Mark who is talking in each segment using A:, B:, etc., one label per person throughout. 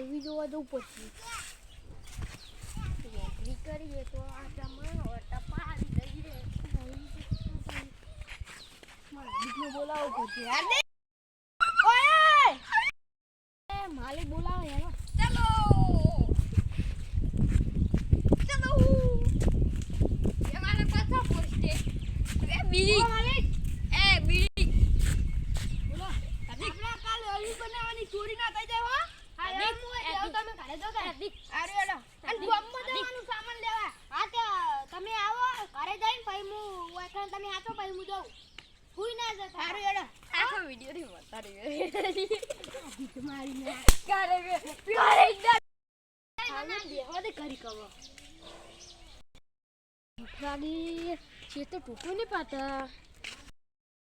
A: Movie જોવા જવું પછી એન્ટ્રી કરીએ તો આટામાં ટપા આવી રે માલિકને બોલાવો પછી હાર્દિક માલિક બોલાવે હેલો
B: ચલો. ચલો. એ મારે પાછા પોસ્ટે એ બીડી
A: ઓ માલિક
B: એ બીડી
A: બોલો આપણે કાલે ઓલી બનાવવાની ચોરી ના થઈ જાય હો હા એમ હોય જાઓ તમે ઘરે જાઓ કે અરે અરે અને બોમ્બમાં જવાનું સામાન લેવા. હા તે તમે આવો ઘરે જઈને પછી હું તમે આતો પછી હું જાઉં. હુઈ ના જતા. અરે અરે
B: આખો વિડિયો થી બતાડી
A: ભીખ મારી ના
B: કરે કરે એકદમ
A: હાલો બેહવા દે કરી કવો છે તો ટૂંકું નહીં પાતા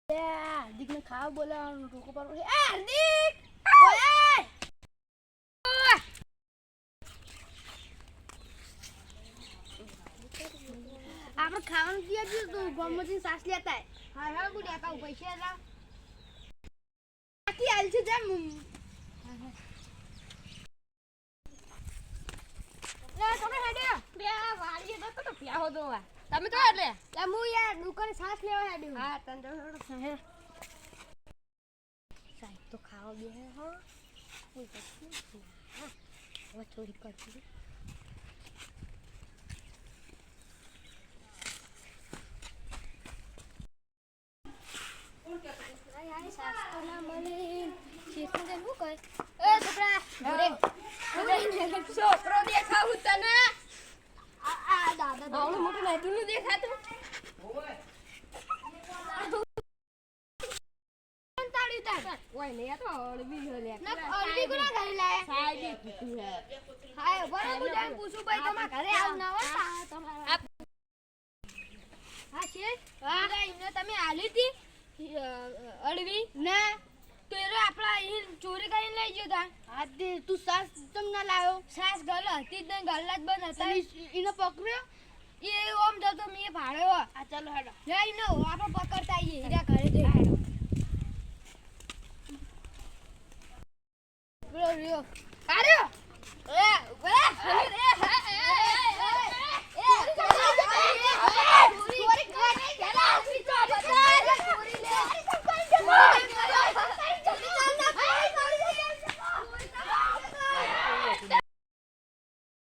A: એ હાર્દિકને ખાવા બોલાવાનું ટૂંકું પર હાર્દિક ઓય આપણે ખાવાનું પીએ જ તો ગોમતી સાસ લેતા હા હા ગુડી આકા પૈસા લા. આખી હાલ છે જેમ. લે તમે હેડે?
B: બે વાળીએ તો તો પ્યાહો દો વા તમે તો એટલે
A: લે હું યાર દુકાને સાસ લેવા હેડ્યું
B: હા તને તો
A: સાહેબ તો ખાવા બે હો કોઈ પછી હા હવે થોડી કરતી
B: છોકરો દેખાવું તને?
A: દાદા
B: આવડું મોટું નાટું નું દેખાતું? ઓય ને આ તો અળવી છે લે. સાહેબે કીધું હે.
A: જઈને પૂછું ભાઈ તમારા ઘરે આવું ના? હોય તમારા. હા છે? હા. એમને તમે આલી હતી અળવી? ના. રહ્યો ચોરી કરીને લઈ ગયો તા. હા તું સાસ તમ ના લાવ્યો? સાસ ગલ હતી જ નહીં ગલ્લા જ બંધ હતા. એને પકડ્યો? એ ઓમ જતો મેં ભાડ્યો. આ ચાલો હેડો લે એને આપણે પકડતા આવીએ હીરા ઘરે જઈ. પેલો